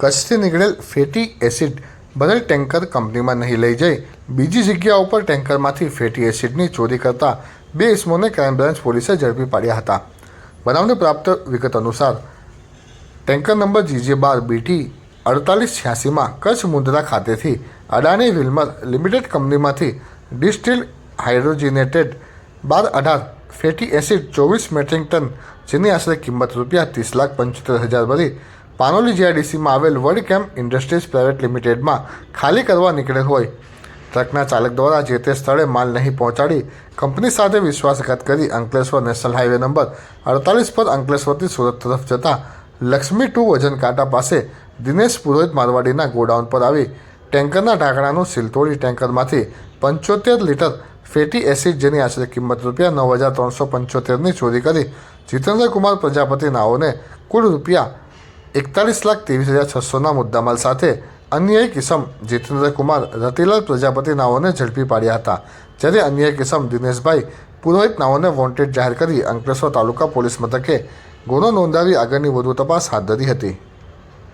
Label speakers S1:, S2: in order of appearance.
S1: કચ્છથી નીકળેલ fatty acid ભરેલ ટેન્કર કંપનીમાં નહીં લઈ જઈ. બીજી જગ્યા ઉપર ટેન્કરમાંથી ફેટી એસિડની ચોરી કરતા બે ઇસમોને ક્રાઇમ બ્રાન્ચ પોલીસે ઝડપી પાડ્યા હતા. બનાવને પ્રાપ્ત વિગત અનુસાર, ટેન્કર નંબર જીજે બાર બીટી અડતાલીસ છ્યાસીમાં કચ્છ મુંદ્રા ખાતેથી અડાણી વિલ્મર લિમિટેડ કંપનીમાંથી ડિસ્ટિલ હાઇડ્રોજિનેટેડ બાર અઢાર ફેટી એસિડ ચોવીસ મેટ્રિક ટન, જેની આશરે કિંમત રૂપિયા ત્રીસ લાખ પંચોતેર હજાર ભરી પાનોલી જીઆઈડીસીમાં આવેલ વર્લ્ડ કેમ્પ ઇન્ડસ્ટ્રીઝ પ્રાઇવેટ લિમિટેડમાં ખાલી કરવા નીકળેલ હોય. ટ્રકના ચાલક દ્વારા જે તે સ્થળે માલ નહીં પહોંચાડી કંપની સાથે વિશ્વાસઘાત કરી અંકલેશ્વર નેશનલ હાઈવે નંબર અડતાલીસ પર અંકલેશ્વરથી સુરત તરફ જતા લક્ષ્મી ટુ વજન કાંટા પાસે દિનેશ પુરોહિત મારવાડીના ગોડાઉન પર આવી ટેન્કરના ઢાંકણાનું સિલતોડી ટેન્કરમાંથી પંચોતેર લીટર ફેટી એસિડ જેની આશરે કિંમત રૂપિયા નવ હજાર ત્રણસો પંચોતેરની ચોરી કરી જીતેન્દ્રકુમાર પ્રજાપતિ નાઓને કુલ રૂપિયા એકતાલીસ લાખ ત્રેવીસ હજાર છસોના મુદ્દામાલ સાથે અન્ય એક કિસમ જીતેન્દ્ર કુમાર રતિલાલ પ્રજાપતિ નાઓને ઝડપી પાડ્યા હતા, જ્યારે અન્ય એક કિસમ દિનેશભાઈ પુરોહિત નાઓને વોન્ટેડ જાહેર કરી અંકલેશ્વર તાલુકા પોલીસ મથકે ગુનો નોંધાવી આગળની વધુ તપાસ હાથ ધરી હતી.